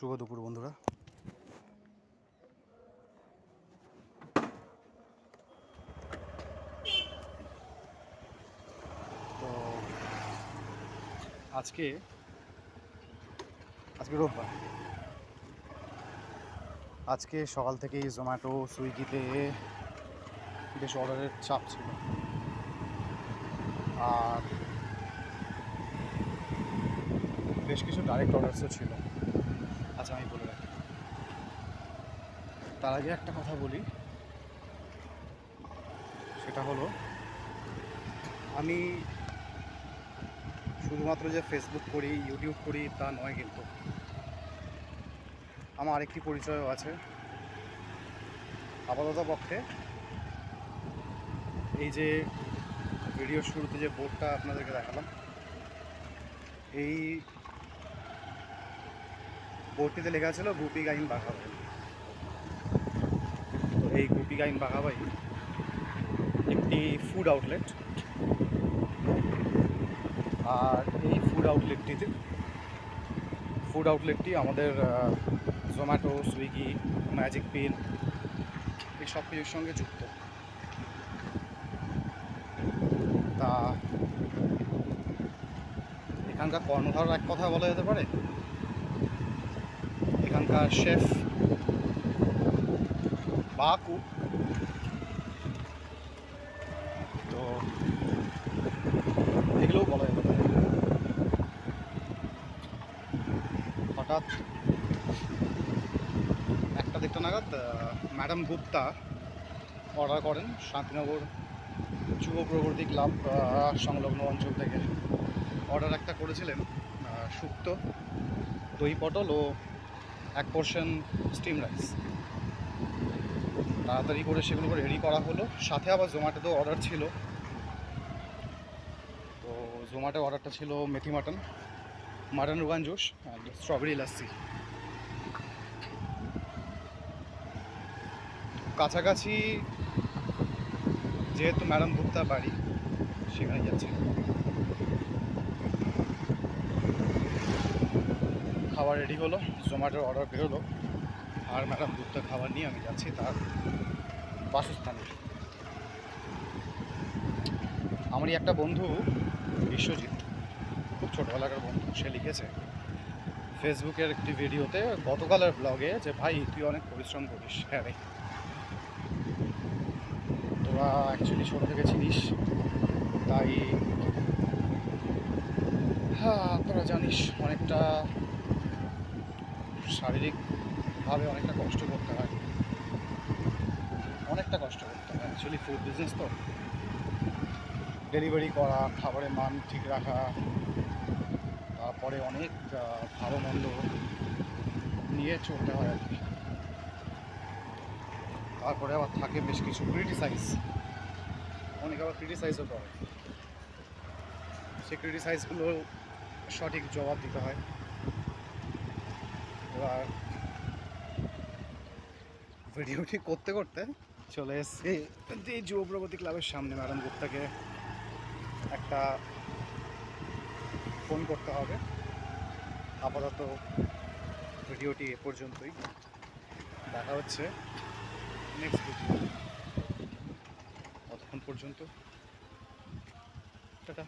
শুভ দুপুর, বন্ধুরা। তো আজকে আজকে রোববার। আজকে সকাল থেকেই জোম্যাটো সুইগিতে বেশ অর্ডারের চাপ ছিল। আর বেশ কিছু ডাইরেক্ট অর্ডারসও ছিল। আচ্ছা আমি বলে রাখি। তার আগে একটা কথা বলি। সেটা হলো, আমি শুধুমাত্র যে ফেসবুক করি ইউটিউব করি, তা নয় কিন্তু। আমার আরেকটি পরিচয়ও আছে। আপাতত পক্ষে এই যে ভিডিও শুরুতে যে বোর্ডটা আপনাদেরকে দেখালাম, এই বোর্ডটিতে লেখা ছিল গুপি গাইন বাঘাবাই তো এই গুপি গাইন বাঘাবাই একটি ফুড আউটলেট আর এই ফুড আউটলেটটিতে ফুড আউটলেটটি আমাদের জোম্যাটো সুইগি ম্যাজিক পিন এই সব কিছুর সঙ্গে যুক্ত। তা, এখানকার কর্ণধার এক কথা বলা যেতে পারে? এখানকার শেফ বা কুক তো এগুলোও বলা যেতে পারে হঠাৎ একটা দেড়টা নাগাদ ম্যাডাম গুপ্তা অর্ডার করেন, শান্তিনগর যুব প্রগতি ক্লাব সংলগ্ন অঞ্চল থেকে। অর্ডার একটা করেছিলেন শুক্তো দই পটল ও এক পোর্শন স্টিম রাইস তাড়াতাড়ি করে সেগুলো রেডি করা হলো। সাথে আবার জোম্যাটোতেও অর্ডার ছিল। তো জোম্যাটো অর্ডারটা ছিল methi mutton mutton rogan juice and strawberry lassi কাছাকাছি যেহেতু ম্যাডাম গুপ্তা বাড়ি, সেখানে যাচ্ছি। খাবার রেডি হলো, জোম্যাটোর অর্ডার বেরোলো। আর ম্যাডাম গুপ্তা খাবার নিয়ে আমি যাচ্ছি তার বাসস্থানে। আমারই একটা বন্ধু, বিশ্বজিৎ, খুব ছোটোবেলাকার বন্ধু, সে লিখেছে ফেসবুকের একটি ভিডিওতে গতকালের ব্লগে যে, ভাই, তুই অনেক পরিশ্রম করিস। হ্যাঁ রে। তোরা অ্যাকচুয়ালি ছোটো থেকে চিনিস তাই হ্যাঁ তোরা জানিস অনেকটা শারীরিকভাবে অনেকটা কষ্ট করতে হয়। অনেকটা কষ্ট করতে হয় অ্যাকচুয়ালি ফুড বিজনেস তো। ডেলিভারি করা, খাবারের মান ঠিক রাখা, তারপরে অনেক ভালো মন্দ নিয়ে চলতে হয় আর কি। তারপরে আবার থাকে বেশ কিছু ক্রিটিসাইজ অনেক আবার ক্রিটিসাইজও করে। সেই ক্রিটিসাইজগুলো সঠিক জবাব দিতে হয়। এবার ভিডিওটি করতে করতে চলে এসেছি এই যুব প্রগতি ক্লাবের সামনে ম্যাডাম গুপ্তাকে একটা ফোন করতে হবে। আপাতত ভিডিওটি এ পর্যন্তই। দেখা হচ্ছে নেক্সট ভিডিও ততক্ষণ পর্যন্ত, টাটা।